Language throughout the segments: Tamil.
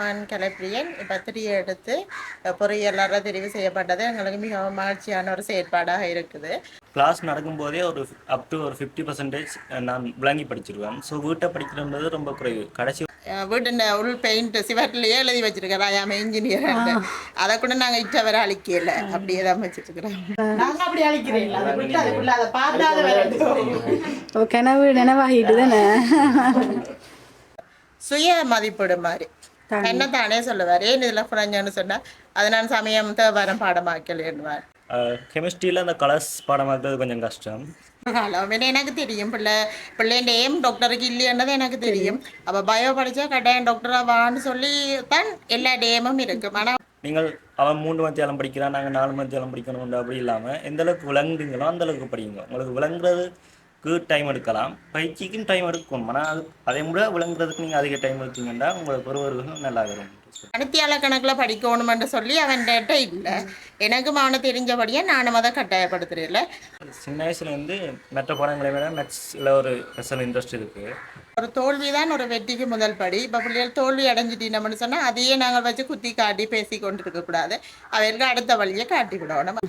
மகன் கலைப்பிரியன். இப்போ த்ரீ எடுத்து பொறியியலாளர் தெரிவு செய்யப்பட்டது. எங்களுக்கு மிகவும் மகிழ்ச்சியான ஒரு செயற்பாடாக இருக்குது. கிளாஸ் நடக்கும்போதே ஒரு அப் டு ஒரு ஃபிஃப்டி பர்சன்டேஜ் நான் விளங்கி படிச்சிருவேன். ஸோ வீட்டை படிக்கிறது ரொம்ப குறைவு. கடைசி அஹ் வீட்டின் உள் பெயிண்ட் சிவட்டிலேயே எழுதி வச்சிருக்கிறோம் ஐயாம இன்ஜினியர் அதை கூட நாங்கள் இட்ட வர அழிக்கல. அப்படியே தான் வச்சிருக்கிறோம். நாங்கள் அப்படி விட்டு ஓ கனவு நினைவாகிட்டு தானே? சுய மதிப்பீடு மாதிரி என்ன தானே சொல்லுவார். ஏன் இதில் குறைஞ்சன்னு சொன்னால் அதை நான் சமயம் தேவாரம் பாடமாக்கலேன்னுவார் கெமிஸ்ட்ரியில் அந்த கலர்ஸ் பாடமாக்குறது கொஞ்சம் கஷ்டம். எனக்கு தெரியும் பிள்ளை. பிள்ளைன்ற ஏம் டாக்டருக்கு இல்லையன்னது எனக்கு தெரியும். அப்போ பயோ படித்தா கட்டாயம் டாக்டராக வான்னு சொல்லி தான் எல்லா டேமும் இருக்கும். ஆனால் நீங்கள் அவன் மூணு மத்தியாலம் படிக்கிறான் நாங்கள் நாலு மத்தியாலம் படிக்கணும் அப்படி இல்லாமல் எந்த அளவுக்கு விளங்குறீங்களோ அந்த அளவுக்கு படிங்க உங்களுக்கு டைம் எடுக்கலாம். பயிற்சிக்கும் டைம் எடுக்கும் ஆனால் அது அதை விட விளங்குறதுக்கு நீங்கள் அதிக டைம் எடுத்தீங்கன்னா உங்களுக்கு ஒருவர்களும் நல்லா வரும் அனுத்தியால கணக்கில் படிக்கணுமென்று சொல்லி அவன்கிட்ட இல்லை. எனக்கும் அவனை தெரிஞ்சபடியே நானும் அதை கட்டாயப்படுத்துறதில்ல சின்ன வயசுலேருந்து மற்ற பாடங்களை விட மேத்ஸில் ஒரு ஸ்பெஷல் இன்ட்ரெஸ்ட் இருக்குது ஒரு தோல்வி தான் ஒரு வெற்றிக்கு முதல் படி. இப்போ பிள்ளைகள் தோல்வி அடைஞ்சிட்டீங்கன்னு சொன்னால் அதையே நாங்கள் வச்சு குத்தி காட்டி பேசி கொண்டு இருக்கக்கூடாது அவருக்கு அடுத்த வழியை காட்டி விடணும்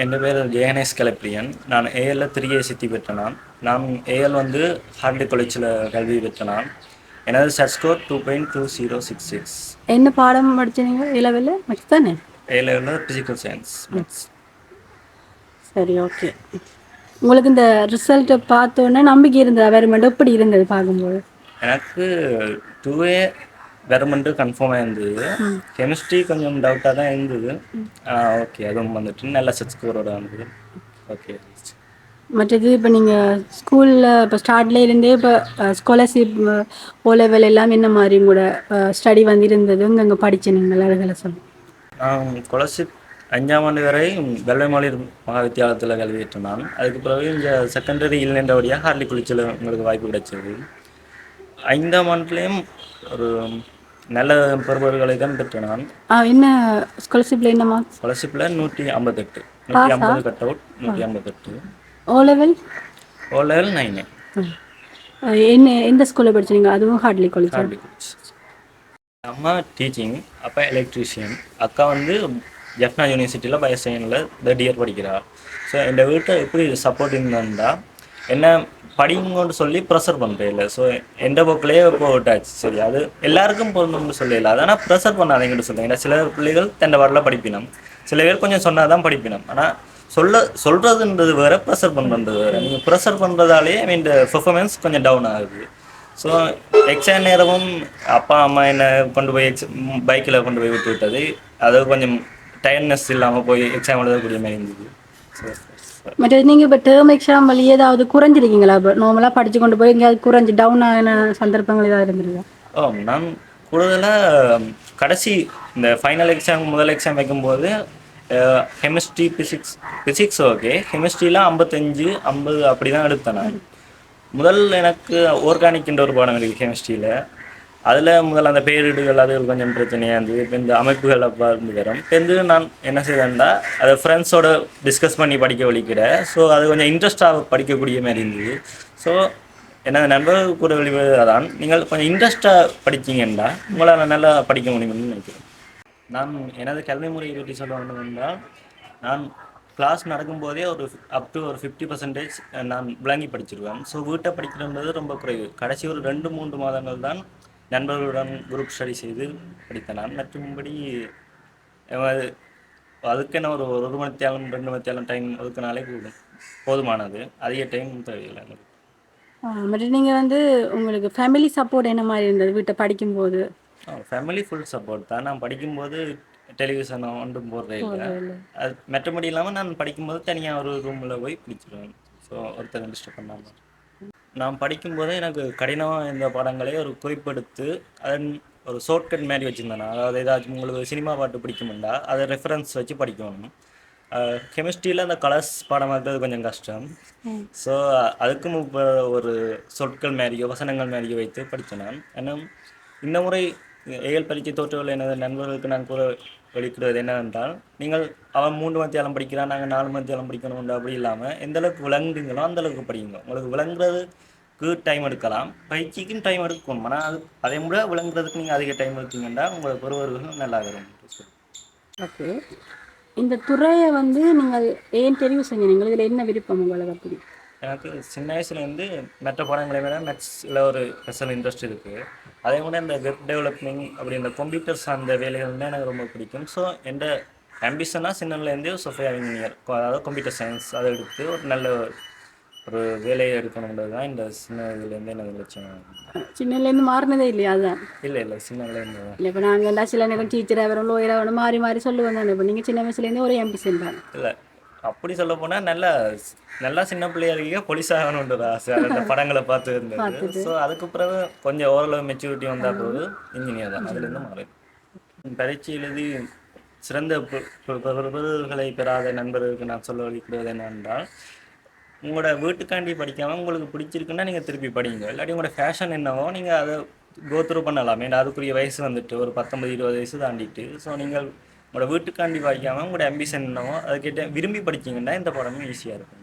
என் பேர் ஜெயனேஷ் கலப்பிரியன் நான் ஏஎல்ல த்ரீ ஏ சித்தி பெற்ற நான் ஏஎல் வந்து ஹார்ட்லி காலேஜில் கல்வி பெற்ற நான் எனது Z score two point two zero six six என்ன பாடம் படிச்சீங்க இளவில் மேக்ஸ் தானே ஏஎல்ல ஃபிசிக்கல் சயின்ஸ் மேத்ஸ் சரி ஓகே உங்களுக்கு இந்த ரிசல்ட்டை பார்த்தோன்னே நம்பிக்கை இருந்தது அவர் மட்டும் எப்படி இருந்தது பார்க்கும்போது எனக்கு டூவே வெறுமன்ட்டு கன்ஃபார்மாக இருந்தது கெமிஸ்ட்ரி கொஞ்சம் டவுட்டாக தான் இருந்தது. ஓகே அதுவும் வந்துட்டு நல்ல செட் ஸ்கோரோட வந்தது. ஓகே மற்றது இப்போ நீங்கள் ஸ்கூலில் இப்போ ஸ்டார்ட்ல இருந்தே இப்போ ஸ்காலர்ஷிப் ஓ லெவல் எல்லாம் என்ன மாதிரி கூட ஸ்டடி வந்து இருந்தது இங்கே இங்கே படிச்சு நீங்கள் அதுகளை சொல்லுங்கள் நான் ஸ்காலர்ஷிப் அஞ்சாம் ஆண்டு வரை வெள்ளைமாளிர் மகா வித்தியாலயத்தில் கல்வி பெற்றேன் நான். அதுக்கு பிறகு இங்கே செகண்டரி இல்லைன்ற வழியாக ஹார்லி குளிச்சில் உங்களுக்கு வாய்ப்பு கிடைச்சது. ஐந்தாம் ஆண்டுலேயும் ஒரு நல்ல பெறுபவர்களை தான் பெற்றேன் நான். என்ன ஸ்காலர்ஷிப்பில் என்ன மார்க்ஸ் ஸ்காலர்ஷிப்பில் நூற்றி ஐம்பத்தெட்டு. நூற்றி ஐம்பது கட் அவுட் நூற்றி ஐம்பத்தெட்டு. O level O level nine என்ன எந்த ஸ்கூலில் படிச்சீங்க அதுவும் ஹார்ட்லி காலேஜ் ஹார்லி குளிச் அம்மா டீச்சிங் அப்பா எலக்ட்ரீஷியன் அக்கா வந்து ஜெஃப்னா யூனிவர்சிட்டியில் பயோசைனில் தேர்ட் இயர் படிக்கிறாள் ஸோ எங்கள் வீட்டில் எப்படி சப்போர்ட் இருந்தா என்ன படிங்கன்னு சொல்லி ப்ரெஷர் பண்ணுறே இல்லை. ஸோ எந்த போக்கிலேயே போட்டாச்சு சரி அது எல்லாருக்கும் பொருந்தும்னு சொல்லல. அதனால் ப்ரெஷர் பண்ணாதீங்கன்னு சொல்லுங்க ஏன்னா சில பிள்ளைகள் தண்டை வரல படிப்பினம். சில பேர் கொஞ்சம் சொன்னால் தான் படிப்பினம். ஆனால் சொல்ல சொல்கிறதுன்றது வேறு ப்ரெஷர் பண்ணுறது வேறு. நீங்கள் ப்ரெஷர் பண்ணுறதாலே இந்த பெர்ஃபார்மன்ஸ் கொஞ்சம் டவுன் ஆகுது. ஸோ எக்ஸாம் நேரமும் அப்பா அம்மா என்னை கொண்டு போய் எக்ஸ் பைக்கில் கொண்டு போய் விட்டு விட்டது. அது கொஞ்சம் டயர்ட்னஸ் இல்லாமல் போய் எக்ஸாம் எழுதக்கூடிய மாதிரி இருந்தது. ஸோ மற்றது நீங்கள் இப்போ டேர்ம் எக்ஸாம் வழி ஏதாவது குறைஞ்சிருக்கீங்களா? இப்போ நார்மலாக படிச்சு கொண்டு போய் எங்கேயாவது குறைஞ்சி டவுன் ஆன சந்தர்ப்பங்கள் ஏதாவது இருந்திருக்கா? ஓ நான் கூடுதலாக கடைசி இந்த ஃபைனல் எக்ஸாம் முதல் எக்ஸாம் வைக்கும்போது கெமிஸ்ட்ரி பிசிக்ஸ் பிசிக்ஸ் ஓகே கெமிஸ்ட்ரியில் ஐம்பத்தஞ்சு ஐம்பது அப்படி தான் எடுத்தேன் நான். முதல் எனக்கு ஆர்கானிக்ன்ற ஒரு பாடம் இருக்குது கெமிஸ்ட்ரியில் அதில் முதல்ல அந்த பேரிடுகள் அது கொஞ்சம் பிரச்சனையாக இருந்தது. இப்போ இந்த அமைப்புகள் அப்போ இருந்து வரும். இப்போ வந்து நான் என்ன செய்தேன்டா அதை ஃப்ரெண்ட்ஸோட டிஸ்கஸ் பண்ணி படிக்க வலிக்கிற ஸோ அது கொஞ்சம் இன்ட்ரெஸ்டாக படிக்கக்கூடிய மாதிரி இருந்தது. ஸோ எனது நண்பர்கள் கூட வெளிவதான் நீங்கள் கொஞ்சம் இன்ட்ரெஸ்டாக படித்தீங்கன்னா உங்களால் நல்லா படிக்க முடியும்னு நினைக்கிறேன். நான் எனது கல்வி முறையை பற்றி சொல்ல வேண்டும் என்றால் நான் கிளாஸ் நடக்கும்போதே ஒரு அப் டு ஒரு ஃபிஃப்டி பர்சன்டேஜ் நான் விளங்கி படிச்சிருவேன். ஸோ வீட்டை படிக்கிறது ரொம்ப குறைவு. கடைசி ஒரு ரெண்டு மூன்று மாதங்கள் தான் நண்பர்களுடன் குரூப் ஸ்டடி செய்து படித்தேன் நான் மற்றும்படி அதுக்கென்ன ஒரு ஒரு மணித்தியாலம் ரெண்டு மணித்தியாலம் டைம் ஒதுக்கினாலே போதும். போதுமானது. அதிக டைம் தேவையில்லை மற்ற நீங்கள் வந்து உங்களுக்கு ஃபேமிலி சப்போர்ட் என்ன மாதிரி இருந்தது வீட்டை படிக்கும்போது? ஃபேமிலி ஃபுல் சப்போர்ட் தான். நான் படிக்கும்போது டெலிவிஷன் ஒன்றும் போடுறே இல்லை. அது மற்றபடி இல்லாமல் நான் படிக்கும்போது தனியாக ஒரு ரூமில் போய் பிடிச்சிருவேன். ஸோ ஒருத்தர் டிஸ்டர்ப் பண்ணாமல் நான் படிக்கும்போது எனக்கு கடினமாக இந்த பாடங்களை ஒரு குறிப்பெடுத்து அதன் ஒரு ஷார்ட்கட் மாதிரி வச்சுருந்தேன். நான். அதாவது ஏதாச்சும் உங்களுக்கு சினிமா பாட்டு பிடிக்குமெண்டா அதை ரெஃபரன்ஸ் வச்சு படிக்கணும். கெமிஸ்ட்ரியில் அந்த கலர்ஸ் பாடமாக்குறது கொஞ்சம் கஷ்டம். ஸோ அதுக்கும் இப்போ ஒரு சொற்கள் மாதிரியோ வசனங்கள் மாதிரியோ வைத்து படித்தேன் நான். ஏன்னா இந்த முறை ஏஎல் பரீட்சை தோற்றவில் எனது நண்பர்களுக்கு நான் கூற வெளிக்கிடுவது என்னவென்றால் நீங்கள் அவன் மூன்று மத்தியாலம் படிக்கிறான் நாங்கள் நாலு மத்தியாலம் படிக்கணும் அப்படி இல்லாமல் எந்த அளவுக்கு விளங்குறீங்களோ அந்த அளவுக்கு படிங்க உங்களுக்கு விளங்குறதுக்கு டைம் எடுக்கலாம். பயிற்சிக்கும் டைம் எடுக்கும். ஆனால் அது அதை விட விளங்குறதுக்கு நீங்கள் அதிக டைம் எடுத்தீங்கன்னா உங்களோட பெறுவர்களும் நல்லா வரும் ஓகே. இந்த துறையை வந்து நீங்கள் ஏன் தெரிவு செஞ்சீங்க? இதில் என்ன விருப்பம் உங்களுக்கு அப்படி? எனக்கு சின்ன வயசுலேருந்து மற்ற படங்களை விட மேத்ஸில் ஒரு ஸ்பெஷல் இன்ட்ரெஸ்ட் இருக்குது அதே கூட இந்த வெப் டெவலப்மெண்ட் அப்படி இந்த கம்ப்யூட்டர் சார்ந்த வேலைகள் தான் எனக்கு ரொம்ப பிடிக்கும். ஸோ எந்த ஆம்பிஷனாக சின்னலேருந்தே சொஃப்ட்வேர் இன்ஜினியர் அதாவது கம்ப்யூட்டர் சயின்ஸ் அதை எடுத்து ஒரு நல்ல ஒரு வேலையை எடுக்கணுன்றது தான் இந்த சின்ன இதுலேருந்து எனக்கு லட்சம் சின்னலேருந்து மாறினதே இல்லையா அதுதான் இல்லை இல்லை. சின்னலேருந்து இல்லை இப்போ நாங்கள் சில நேரம் டீச்சராக வரும் லோயராக வரும் மாறி மாறி சொல்லுவோம் தானே இப்போ நீங்கள் சின்ன வயசுலேருந்தே ஒரு எம்பிசன் தான். இல்லை. அப்படி சொல்ல போனால் நல்லா நல்லா சின்ன பிள்ளையா இருக்கீங்க போலீஸ் ஆகணுன்றது ஆசை. அந்த படங்களை பார்த்து இருந்தது. ஸோ அதுக்கு பிறகு கொஞ்சம் ஓரளவு மெச்சூரிட்டி வந்தால் போது இன்ஜினியர் தான். அதுலேருந்து மாறு. பரீட்சை எழுதி சிறந்த பு- பு- விருதுகளை பெறாத நண்பர்களுக்கு நான் சொல்ல வலிக்கிறது என்னவென்றால் உங்களோட வீட்டுக்காண்டி படிக்காமல் உங்களுக்கு பிடிச்சிருக்குன்னா நீங்கள் திருப்பி படிங்க. இல்லாட்டி உங்களோட ஃபேஷன் என்னவோ நீங்கள் அதை கோத்ரூ பண்ணலாம். ஏன்னா அதுக்குரிய வயசு வந்துட்டு ஒரு பத்தொன்பது இருபது வயசு தாண்டிட்டு. ஸோ நீங்கள் உங்களோட வீட்டுக்காண்டி படிக்காமல் உங்களோட அம்பிஷன் என்னவோ அதுக்கிட்ட விரும்பி படிச்சிங்கன்னா இந்த படமும் ஈஸியாக இருக்கும்.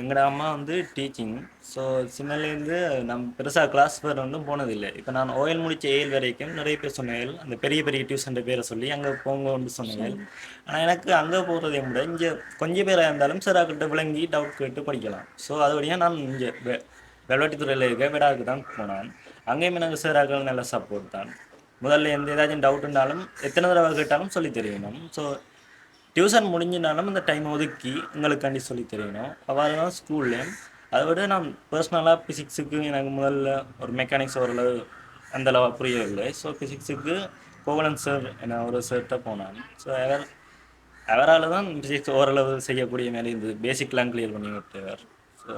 எங்களோட அம்மா வந்து டீச்சிங் ஸோ சின்னலேருந்து நம்ம பெருசாக கிளாஸ் பேர் வந்து போனதில்லை. இப்போ நான் ஓயல் முடிச்ச ஏழு வரைக்கும் நிறைய பேர் சொன்னேன் அந்த பெரிய பெரிய டியூஷன் பேரை சொல்லி அங்கே போங்கன்னு சொன்னேன் ஆனால் எனக்கு அங்கே போகிறதை விட இங்கே கொஞ்சம் பேராக இருந்தாலும் சிறாக்கிட்ட விளங்கி டவுட் கேட்டு படிக்கலாம். ஸோ அது வழியாக நான் இங்கே வெள்ளாட்டித்துறையில் இருக்க விடாக்கு தான் போனேன். அங்கேயுமே நாங்கள் சிறாக்கள் நல்ல சப்போர்ட் தான். முதல்ல எந்த ஏதாச்சும் டவுட் இருந்தாலும் எத்தனை தடவை கேட்டாலும் சொல்லி தெரியணும் ஸோ டியூஷன் முடிஞ்சினாலும் இந்த டைம் ஒதுக்கி உங்களுக்காண்டி சொல்லி தெரியணும் அவ்வாறு தான் ஸ்கூல்லேயும் அதை விட நான் பர்சனலாக ஃபிசிக்ஸுக்கு எனக்கு முதல்ல ஒரு மெக்கானிக்ஸ் ஓரளவு அந்தளவு புரியவில்லை. ஸோ ஃபிசிக்ஸுக்கு கோவலன் சார் என்ன ஒரு சார்கிட்ட போனான். ஸோ அவர் அவரால் தான் ஃபிசிக்ஸ் ஓரளவு செய்யக்கூடிய மாதிரி இருந்தது. பேசிக்லாம் கிளியர் பண்ணி விட்டவர் ஸோ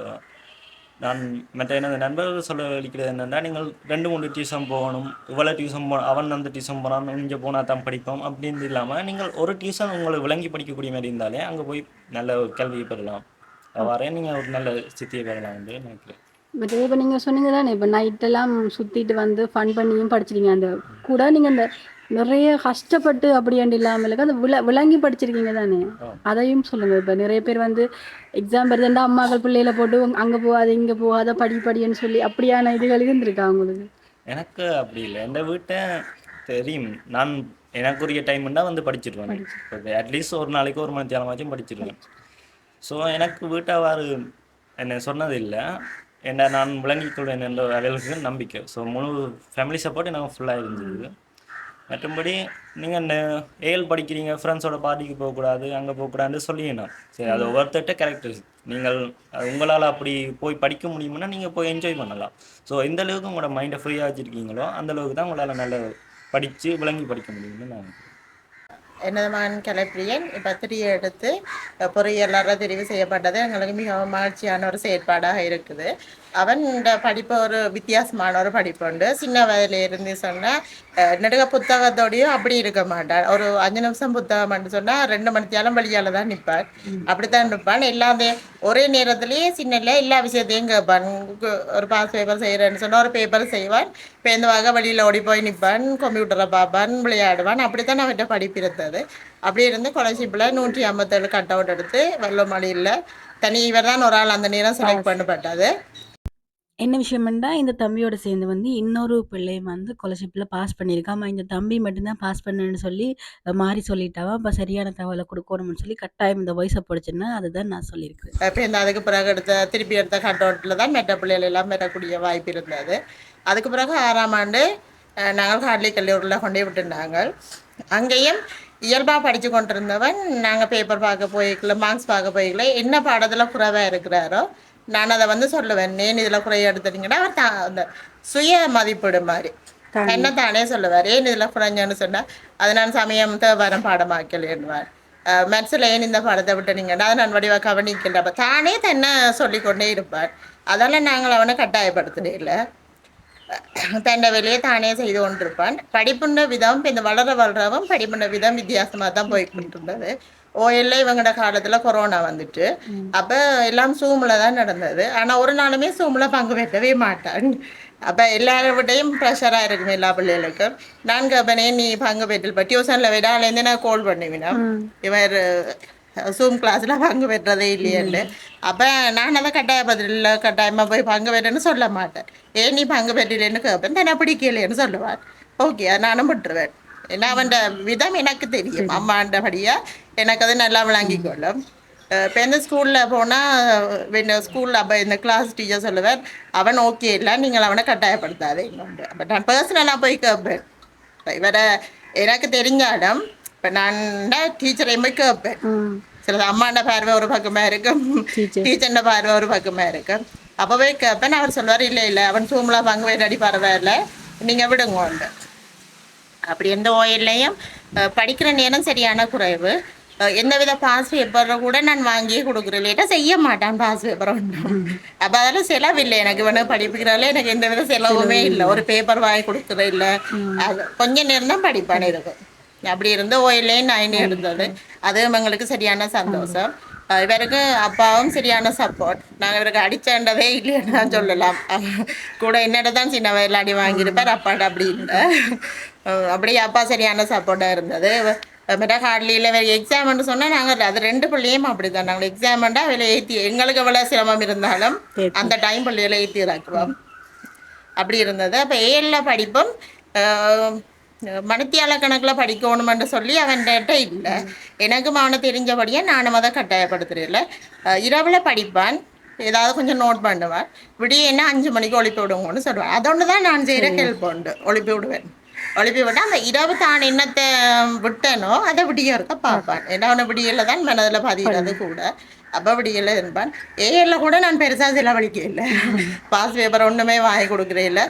நான் மற்ற எனது நண்பர்கள் சொல்ல வலிக்கிறது என்னென்னா நீங்கள் ரெண்டு மூணு டியூஷன் போகணும் இவ்வளோ டியூஷன் போ அவன் அந்த டியூஷன் போனான் இங்கே போனால் தான் படிப்போம் அப்படின்னு இல்லாமல் நீங்கள் ஒரு டியூஷன் உங்களுக்கு விளங்கி படிக்கக்கூடிய மாதிரி இருந்தாலே அங்கே போய் நல்ல ஒரு கல்வியை பெறலாம். அவ்வாறே நீங்கள் ஒரு நல்ல சித்தியை பெறலாம் வந்து நினைக்கிறேன். பட் இப்போ நீங்கள் சொன்னீங்க தானே இப்போ நைட்டெல்லாம் சுற்றிட்டு வந்து ஃபன் பண்ணியும் படிச்சிருக்கீங்க அந்த கூட நீங்கள் இந்த நிறைய கஷ்டப்பட்டு அப்படியாண்டு இல்லாமல் அந்த விள விளங்கி படிச்சிருக்கீங்க தானே? அதையும் சொல்லுங்கள் இப்போ நிறைய பேர் வந்து எக்ஸாம் வருதுண்டா அம்மாக்கள் பிள்ளையில போட்டு அங்கே போகாத இங்கே போகாத படி படின்னு சொல்லி அப்படியான இதுகள் இருந்திருக்கா உங்களுக்கு? எனக்கு அப்படி இல்லை. எந்த வீட்டை தெரியும். நான் எனக்குரிய டைம்னா வந்து படிச்சிருவேன் அட்லீஸ்ட் ஒரு நாளைக்கு ஒரு மணி தேலமாச்சும் படிச்சிருவேன். ஸோ எனக்கு வீட்டாவாறு என்னை சொன்னது இல்லை என்ன நான் விளங்கிக் கொள்வேன் என்ற அளவுக்கு நம்பிக்கை. ஸோ முழு ஃபேமிலி சப்போர்ட் எனக்கு ஃபுல்லாக இருந்தது. மற்றபடி நீங்கள் ஏஎல் படிக்கிறீங்க ஃப்ரெண்ட்ஸோட பார்ட்டிக்கு போகக்கூடாது அங்கே போகக்கூடாதுன்னு சொல்லிடணும். சரி அது ஒவ்வொருத்தட்ட கேரக்டர்ஸ் நீங்கள் உங்களால் அப்படி போய் படிக்க முடியும்னா நீங்கள் போய் என்ஜாய் பண்ணலாம். ஸோ எந்த அளவுக்கு உங்களோட மைண்டை ஃப்ரீயாக வச்சுருக்கீங்களோ அந்த அளவுக்கு தான் உங்களால் நல்ல படித்து விளங்கி படிக்க முடியும்னு நான் மகன் கலைப்பிரியன்? இப்போ த்ரீ எடுத்து பொறியியலாளர் தெரிவு செய்யப்பட்டது. எங்களுக்கு மிகவும் மகிழ்ச்சியான ஒரு செயற்பாடாக இருக்குது. அவன் இந்த படிப்பு ஒரு வித்தியாசமான ஒரு படிப்பு உண்டு. சின்ன வயதுல இருந்து சொன்னால் நெடுக புத்தகத்தோடையும் அப்படி இருக்க மாட்டான் ஒரு அஞ்சு நிமிஷம் புத்தகம் சொன்னால் ரெண்டு மணித்தியாலும் வழியால் தான் நிற்பான் அப்படித்தான் நிற்பான் எல்லாத்தையும் ஒரே நேரத்திலேயே சின்னல எல்லா விஷயத்தையும் கேட்பான். ஒரு பாஸ் பேப்பர் செய்கிறேன்னு சொன்னால் ஒரு பேப்பர் செய்வான். பேருந்துவாக வெளியில் ஓடி போய் நிற்பான் கம்ப்யூட்டரை பார்ப்பான் விளையாடுவான். அப்படித்தான் அவன்கிட்ட படிப்பு இருந்தது. அப்படி இருந்து ஸ்காலர்ஷிப்பில் நூற்றி ஐம்பத்தேழு கட் அவுட் எடுத்து வெள்ளமொழியில் தனி இவர் தான் ஒரு ஆள் அந்த நேரம் செலக்ட் பண்ணப்பட்டது. என்ன விஷயம்னா இந்த தம்பியோட சேர்ந்து வந்து இன்னொரு பிள்ளை வந்து ஸ்காலர்ஷிப்பில் பாஸ் பண்ணியிருக்காம இந்த தம்பி மட்டும்தான் பாஸ் பண்ணுன்னு சொல்லி மாறி சொல்லிட்டாவா? அப்போ சரியான தகவலை கொடுக்கணும்னு சொல்லி கட்டாயம் இந்த வயசை படிச்சுன்னா அதுதான் நான் சொல்லியிருக்கேன் இப்போ இந்த அதுக்கு பிறகு எடுத்த திருப்பி எடுத்த கட் தான் மெட்ட பிள்ளைகள் எல்லாம் பெறக்கூடிய வாய்ப்பு இருந்தது. அதுக்கு பிறகு ஆறாம் ஆண்டு நாங்கள் ஹார்ட்லி கல்லூரியில் கொண்டே விட்டுருந்தாங்க அங்கேயும் இயல்பாக படித்து கொண்டிருந்தவன் நாங்கள் பேப்பர் பார்க்க போய்க்கல மார்க்ஸ் பார்க்க போய்க்கல என்ன பாடத்தில் குறைவாக இருக்கிறாரோ நான் அதை வந்து சொல்லுவேன். ஏன் இதில் குறைய எடுத்துட்டீங்கன்னா அவர் அந்த சுய மதிப்பீடு மாதிரி. என்ன தானே சொல்லுவார்? ஏன் இதில் குறைஞ்சன்னு சொன்னால் அது நான் சமயம் வரம் பாடமாக்கலேன்னுவார் மேத்ஸில் ஏன் இந்த பாடத்தை விட்டுனீங்கன்னா அதை நான் வடிவாக கவனிக்கல. அப்போ தானே தன்னை சொல்லிக்கொண்டே இருப்பார். அதெல்லாம் நாங்கள் அவனை கட்டாயப்படுத்தவே இல்லை. தன்னை வெளியே தானே செய்து கொண்டிருப்பான். படிப்புன்ற விதம் இந்த வளர வளரவும் படிப்புன்ற விதம் வித்தியாசமாக தான் இருந்தது ஓஎல்ல இவங்களோட காலத்தில் கொரோனா வந்துட்டு. அப்போ எல்லாம் சூமில் தான் நடந்தது. ஆனால் ஒரு நாளுமே சூமில் பங்கு பெற்றவே மாட்டான் அப்போ எல்லாரை விடையும் ப்ரெஷராக இருக்கும் எல்லா பிள்ளைகளுக்கும். நான் கேட்பனே நீ பங்கு பெற்றில் இப்போ டியூஷனில் விடாலேருந்து நான் கால் பண்ணுவேன்? இவர் ஜூம் கிளாஸில் பங்கு பெற்றதே இல்லையன்னு. அப்போ நான் அதை கட்டாய பதில் கட்டாயமாக போய் பங்கு பெற்றேன்னு சொல்ல மாட்டேன். ஏன் நீ பங்கு பெற்றலன்னு கேட்பேன் தானே பிடிக்கலைன்னு சொல்லுவான் ஓகே நானும் விட்டுருவேன் ஏன்னா அவன் விதம் எனக்கு தெரியும். அம்மாண்டபடியாக எனக்கு அது நல்லா விளங்கிக் கொள்ளும். இப்போ இந்த ஸ்கூலில் போனால் இந்த ஸ்கூலில் அப்போ இந்த கிளாஸ் டீச்சர் சொல்லுவார் அவன் ஓகே இல்லை நீங்கள் அவனை கட்டாயப்படுத்தாதே இன்னொன்று அப்போ நான் பர்சனலாக போய் கேட்பேன் இவரை எனக்கு தெரிஞ்சாலும் இப்போ நான் டீச்சரையும் போய் கேட்பேன் சில அம்மாண்ட பார்வை ஒரு பக்கமாக இருக்கும். Teacher. டீச்சர்ட பார்வை ஒரு பக்கமாக இருக்கும். அப்போவே கேட்பேன் அவர் சொல்வார் இல்லை இல்லை அவன் சூம்லாம் பங்கு வேண்டாடி பரவாயில்ல. நீங்கள் விடுங்கோண்டு அப்படி எந்த ஓயில்லையும் படிக்கிற நேரம் சரியான குறைவு. எந்தவித பாஸ் பேப்பரை கூட நான் வாங்கியே கொடுக்குறேன் லேட்டாக செய்ய மாட்டான் பாஸ் பேப்பர் ஒன்றும் அப்போ அதெல்லாம் செலவில்லை எனக்கு. வேணும் படிப்புக்கிறால எனக்கு எந்த வித செலவுமே இல்லை. ஒரு பேப்பர் வாங்கி கொடுக்குற இல்லை. அது கொஞ்ச நேரம் தான் படிப்பானே இருக்கும் அப்படி இருந்த ஓயிலே நைன் இருந்தது அது எங்களுக்கு சரியான சந்தோஷம். இவருக்கு அப்பாவும் சரியான சப்போர்ட் நாங்கள் இவருக்கு அடிச்சேன்றதே இல்லைன்னு தான் சொல்லலாம். கூட என்னோட தான் சின்ன வயதில் அடி வாங்கியிருப்பார். அப்பாட்ட அப்படி இல்லை. அப்படியே அப்பா சரியான சப்போர்ட்டாக இருந்தது. மெட்டா ஹார்ட்லியில் வேறு எக்ஸாம்னு சொன்னால் நாங்கள் அது ரெண்டு பிள்ளையும் அப்படி தான் நாங்கள் எக்ஸாம்ண்டா அதில் ஏற்றி எங்களுக்கு எவ்வளோ சிரமம் இருந்தாலும் அந்த டைம் பிள்ளைகளை ஏற்றி இறக்குவோம் அப்படி இருந்தது அப்போ ஏழில் படிப்பும் மணித்தியால கணக்கில் படிக்கணுமென்று சொல்லி அவன்கிட்ட இல்லை எனக்கும் அவனை தெரிஞ்சபடியே நானும் அதை கட்டாயப்படுத்துறதில்ல இரவில் படிப்பான் ஏதாவது கொஞ்சம் நோட் பண்ணுவான் விடிய என்ன அஞ்சு மணிக்கு ஒழிப்பு விடுவோம்னு சொல்லுவான் அதொன்று தான் நான் செய்கிற ஹெல்ப் உண்டு ஒழிப்பி விடுவேன் ஒழிப்பி விட்டால் அந்த இரவு தான் என்னத்தை விட்டனோ அதை விடிய இருக்க பார்ப்பான். ஏன்னா அவனை விடியல தான் மனதில் பதிகிறது கூட. அப்போ விடியல இருப்பான் ஏஎல்ல கூட நான் பெருசாக செலவழிக்க இல்லை. பாஸ் பேப்பர் ஒன்றுமே வாங்கி கொடுக்குறே இல்லை.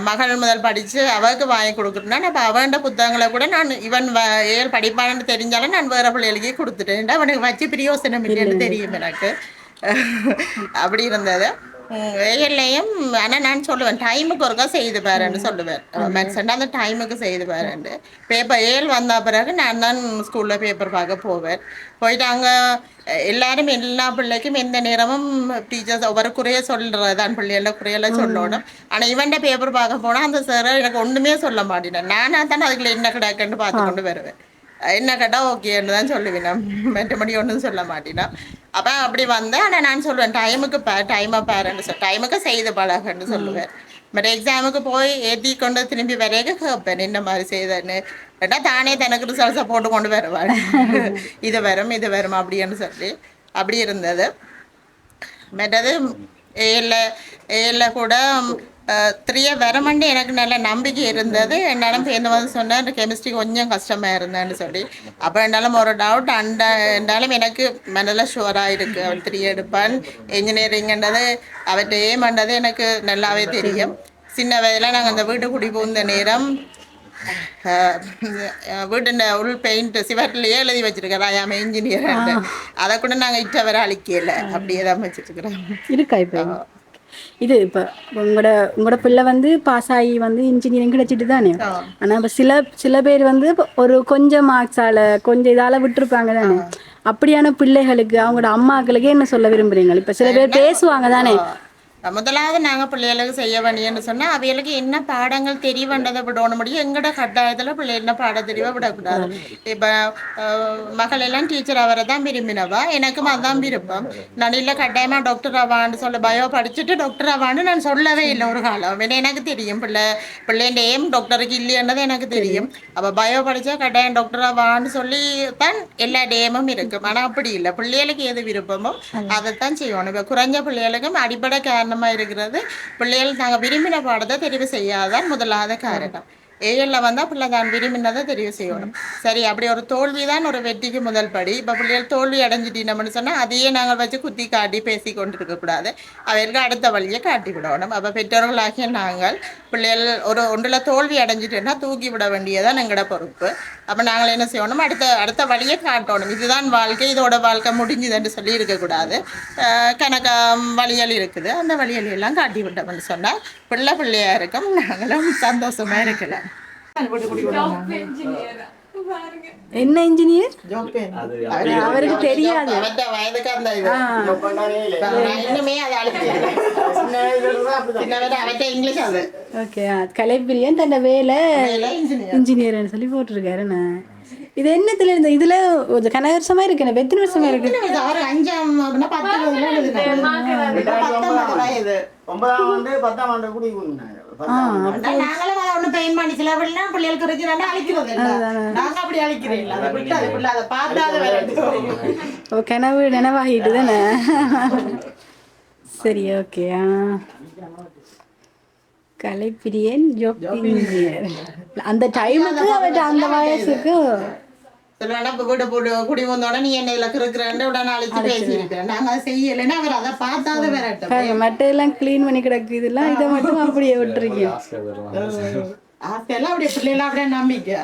மகள் முதல் படித்து அவளுக்கு வாங்கி கொடுக்குறேன்னா அப்போ அவன்ட புத்தகங்களை கூட நான் இவன் வ- ஏல் படிப்பான்னு தெரிஞ்சாலும் நான் வேறு பிள்ளைகளுக்கே கொடுத்துட்டேன். அவனுக்கு வச்சு பிரியோசனம் இல்லைன்னு தெரியும் எனக்கு. அப்படி இருந்தது. ஏஎல்லையும் ஆனால் நான் சொல்லுவேன் டைமுக்கு ஒருக்கா செய்து பாருன்னு சொல்லுவேன். மேக்ஸண்ட் அந்த டைமுக்கு செய்து பாருன்னு. பேப்பர் ஏழு வந்த பிறகு நான் தான் ஸ்கூலில் பேப்பர் பார்க்க போவேன். போயிட்டு அங்கே எல்லாரும் எல்லா பிள்ளைக்கும் எந்த நேரமும் டீச்சர்ஸ் ஒவ்வொரு குறைய சொல்கிறது தான் பிள்ளைகள குறையில சொல்லணும். ஆனால் இவன்ட பேப்பர் பார்க்க போனால் அந்த சார் எனக்கு ஒன்றுமே சொல்ல மாட்டேன் நானாக தானே அதுக்குள்ள என்ன கிடக்குன்னு பார்த்து கொண்டு வருவேன். என்ன கேட்டால் ஓகேன்னு தான் சொல்லுவேன். நான் மற்றபடி ஒன்றும் சொல்ல மாட்டேனா. அப்போ அப்படி வந்தேன். ஆனால் நான் சொல்லுவேன் டைமுக்கு பே டைமை பாருன்னு சொல் டைமுக்கு செய்து பழகன்னு சொல்லுவேன். பட் எக்ஸாமுக்கு போய் ஏற்றி கொண்டு திரும்பி வரைக்கும் கேட்பேன் என்ன மாதிரி செய்தேன்னு? கேட்டால் தானே தனக்கு ரிசல்ட்ஸை போட்டு கொண்டு வருவாள். இது வரும் இது வரும் அப்படின்னு சொல்லி அப்படி இருந்தது. மற்றது ஏல ஏல கூட த்ரீயை வரமண்டி எனக்கு நல்ல நம்பிக்கை இருந்தது. என்னாலும் சேர்ந்து வந்து சொன்னேன் கெமிஸ்ட்ரி கொஞ்சம் கஷ்டமாக இருந்தேன்னு சொல்லி. அப்போ என்னாலும் ஒரு டவுட் அண்ட என்னாலும் எனக்கு மனதில் ஷுவராக இருக்குது அவள் த்ரீ எடுப்பான். இன்ஜினியரிங்ன்றது அவற்றை ஏமன்றது எனக்கு நல்லாவே தெரியும். சின்ன வயதில் நாங்கள் அந்த வீட்டு குடி புகுந்த நேரம் வீட்டின் உள் பெயிண்ட் சிவர்லேயே எழுதி வச்சிருக்கிறேன். ஐ ஆம் இன்ஜினியர் அதை கூட நாங்கள் இட்ட வர அழிக்கல. அப்படியே தான் வச்சிருக்கிறோம். இருக்கா இப்போ? இது இப்போ உங்களோட உங்களோட பிள்ளை வந்து பாஸ் ஆகி வந்து இன்ஜினியரிங் கிடைச்சிட்டு தானே. ஆனால் இப்போ சில சில பேர் வந்து ஒரு கொஞ்சம் மார்க்ஸால கொஞ்சம் இதால விட்டுருப்பாங்க தானே? அப்படியான பிள்ளைகளுக்கு அவங்களோட அம்மாக்களுக்கு என்ன சொல்ல விரும்புறீங்க? இப்போ சில பேர் பேசுவாங்க தானே? முதலாவது நாங்கள் பிள்ளைகளுக்கு செய்ய வேண்டியன்னு சொன்னால் அவைகளுக்கு என்ன பாடங்கள் தெரியவன்றதை விடணும் முடியும். எங்களோட கட்டாயத்தில் பிள்ளை என்ன பாடம் தெரியவோ விடக்கூடாது. இப்போ மகள் எல்லாம் டீச்சர் அவரை தான் விரும்பினவா? எனக்கும் அதான் விருப்பம். நான் இல்லை கட்டாயமாக டாக்டர் ஆவான்னு சொல்ல பயோ படிச்சுட்டு டாக்டர் ஆவான்னு நான் சொல்லவே இல்லை ஒரு காலம். ஏன்னா எனக்கு தெரியும் பிள்ளை பிள்ளைன்ற ஏம் டாக்டருக்கு இல்லைன்றது எனக்கு தெரியும். அப்போ பயோ படித்தா கட்டாயம் டாக்டர் ஆவான்னு சொல்லி தான் எல்லா டேமும் இருக்கும் ஆனால் அப்படி இல்லை பிள்ளைகளுக்கு எது விருப்பமோ அதைத்தான் செய்யணும் இப்போ குறைஞ்ச பிள்ளைகளுக்கும் அடிப்படை காரணமாக இருக்கிறது பிள்ளைகள் நாங்கள் விரும்பின பாடத்தை தெரிவு செய்யாதான் முதலாவது காரணம் ஏஎல்ல வந்தால் பிள்ளை தான் விரும்பினதை தெரிவு செய்யணும். சரி அப்படி ஒரு தோல்வி தான் ஒரு வெற்றிக்கு முதல் படி. இப்போ பிள்ளைகள் தோல்வி அடைஞ்சிட்டீங்கன்னு சொன்னால் அதையே நாங்கள் வச்சு குத்தி காட்டி பேசி கொண்டு இருக்கக்கூடாது அவர்களுக்கு அடுத்த வழியை காட்டி விடணும். அப்போ பெற்றோர்களாகிய நாங்கள் பிள்ளைகள் ஒரு ஒன்றில் தோல்வி அடைஞ்சிட்டேன்னா தூக்கி விட வேண்டியதான் எங்களோட பொறுப்பு. அப்போ நாங்கள் என்ன செய்யணும்? அடுத்த அடுத்த வழியை காட்டணும். இதுதான் வாழ்க்கை. இதோட வாழ்க்கை முடிஞ்சுதுன்னு சொல்லி இருக்கக்கூடாது கணக்க வழிகள் இருக்குது. அந்த வழிகள் எல்லாம் காட்டி விட்டோம்னு சொன்னால் பிள்ளை பிள்ளையா இருக்கும். நாங்களும் சந்தோஷமா இருக்கலாம். என்ன இன்ஜினியர் அவருக்கு தெரியாது. நான் ஓகே கலைப்பிரியன் தன்னை வேலை வேலை இன்ஜினியர் இன்ஜினியர்னு சொல்லி போட்டிருக்காருண்ணே இது என்னத்துல இருந்து இதுல ஒரு கனகரசமா இருக்கு எனக்கு எத்தனை வருஷமா இருக்கு? அவர் அஞ்சாம் அப்படின்னா பத்து ஒன்பதாம் ஆண்டு பத்தாம் ஆண்டு கூடி நாங்களும் அதை ஒண்ணு பெயின் பண்ணி சில பிள்ளைலாம் பிள்ளைகளுக்கு இருக்கிறாங்க அழிக்கிறது. நாங்க அப்படி அழிக்கிறேன் இல்ல. அதை விட்டு அது பிள்ளை அதை பார்த்தாத வரட்டும். ஓ கனவு நினைவாகிட்டு தானே சரி ஓகே ஆ கலைப்பிரியன் ஜோப் அந்த டைமுக்கு அவர்கிட்ட அந்த வயசுக்கு சொல்லுவேன்னா இப்ப வீடு போட்டு குடி வந்தோடனே நீ என்ன இதுல கிறுக்குறேன்னு உடனே அழிச்சு பேசியிருக்கிறேன் நாங்க அதை செய்யலைன்னா அவர் அதை பார்த்தாத பாருங்க, மட்டையெல்லாம் க்ளீன் பண்ணி கிடக்கு. இதெல்லாம் இதை மட்டும் அப்படியே விட்டுருக்கீங்க. ஆசையெல்லாம் அப்படியே பிள்ளைலாம் அப்படியே நம்பிக்கை.